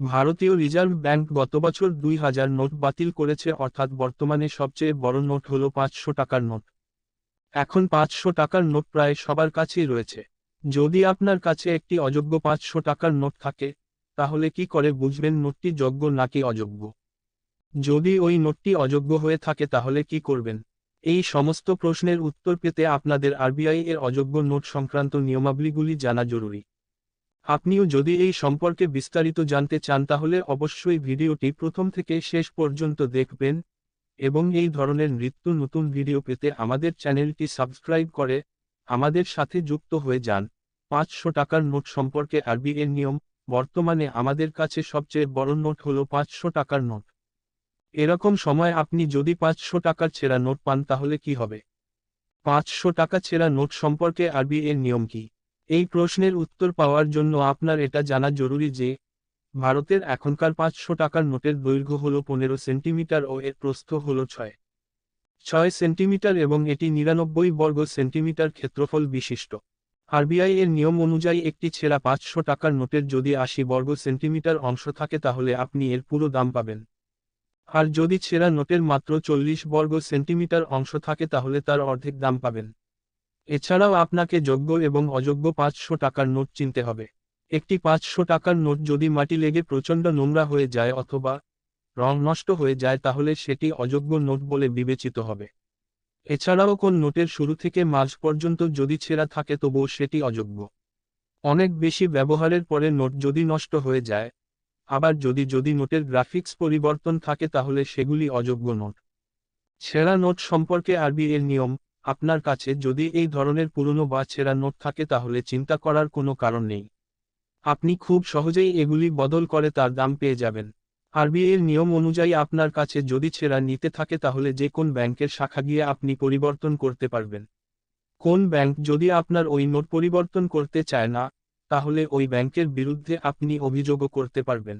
ভারতীয় reserve bank গত বছর দুই হাজার নোট বাতিল করেছে, অর্থাৎ বর্তমানে সবচেয়ে বড় নোট হল পাঁচশো টাকার নোট। এখন পাঁচশো টাকার নোট প্রায় সবার কাছেই রয়েছে। যদি আপনার কাছে একটি অযোগ্য পাঁচশো টাকার নোট থাকে, তাহলে কি করে বুঝবেন নোটটি যোগ্য নাকি অযোগ্য? যদি ওই নোটটি অযোগ্য হয়ে থাকে, তাহলে কি করবেন? এই সমস্ত প্রশ্নের উত্তর পেতে আপনাদের আরবিআই এর অযোগ্য নোট সংক্রান্ত নিয়মাবলীগুলি জানা জরুরি। আপনিও যদি এই সম্পর্কে বিস্তারিত জানতে চান তাহলে অবশ্যই ভিডিওটি প্রথম থেকে শেষ পর্যন্ত দেখবেন এবং এই ধরনের নিত্য নতুন ভিডিও পেতে আমাদের চ্যানেলটি সাবস্ক্রাইব করে আমাদের সাথে যুক্ত হয়ে যান। পাঁচশো টাকার নোট সম্পর্কে আরবি এর নিয়ম, বর্তমানে আমাদের কাছে সবচেয়ে বড় নোট হলো পাঁচশো টাকার নোট। এরকম সময় আপনি যদি পাঁচশো টাকার ছেঁড়া নোট পান তাহলে কি হবে? পাঁচশো টাকা ছেঁড়া নোট সম্পর্কে আরবি এর নিয়ম কি? এই প্রশ্নের উত্তর পাওয়ার জন্য আপনার এটা জানা জরুরি যে, ভারতের এখনকার পাঁচশো টাকার নোটের দৈর্ঘ্য হল পনেরো সেন্টিমিটার ও এর প্রস্থ হল ছয়। ছয় সেন্টিমিটার এবং এটি নিরানব্বই বর্গ সেন্টিমিটার ক্ষেত্রফল বিশিষ্ট। আরবিআই এর নিয়ম অনুযায়ী একটি ছেঁড়া পাঁচশো টাকার নোটের যদি আশি বর্গ সেন্টিমিটার অংশ থাকে তাহলে আপনি এর পুরো দাম পাবেন। আর যদি ছেঁড়া নোটের মাত্র চল্লিশ বর্গ সেন্টিমিটার অংশ থাকে তাহলে তার অর্ধেক দাম পাবেন। এছাড়াও আপনাকে যোগ্য এবং অযোগ্য পাঁচশো টাকার নোট চিনতে হবে। একটি পাঁচশো টাকার নোট যদি মাটি লেগে প্রচণ্ড নোংরা হয়ে যায় অথবা রং নষ্ট হয়ে যায়, তাহলে সেটি অযোগ্য নোট বলে বিবেচিত হবে। এছাড়াও কোন নোটের শুরু থেকে মাঝ পর্যন্ত যদি ছেঁড়া থাকে, তবুও সেটি অযোগ্য। অনেক বেশি ব্যবহারের পরে নোট যদি নষ্ট হয়ে যায়, আবার যদি যদি নোটের গ্রাফিক্স পরিবর্তন থাকে, তাহলে সেগুলি অযোগ্য নোট। ছেঁড়া নোট সম্পর্কে আরবি এর নিয়ম আপনার কাছে যদি এই ধরনের পুরনো বা ছেঁড়া নোট থাকে তাহলে চিন্তা করার কোনো কারণ নেই। আপনি খুব সহজেই এগুলি বদল করে তার দাম পেয়ে যাবেন। আরবিআই এর নিয়ম অনুযায়ী আপনার কাছে যদি ছেঁড়া নিতে থাকে তাহলে যে কোন ব্যাংকের শাখা গিয়ে আপনি পরিবর্তন করতে পারবেন। কোন ব্যাংক যদি আপনার ওই নোট পরিবর্তন করতে চায় না, তাহলে ওই ব্যাংকের বিরুদ্ধে আপনি অভিযোগও করতে পারবেন।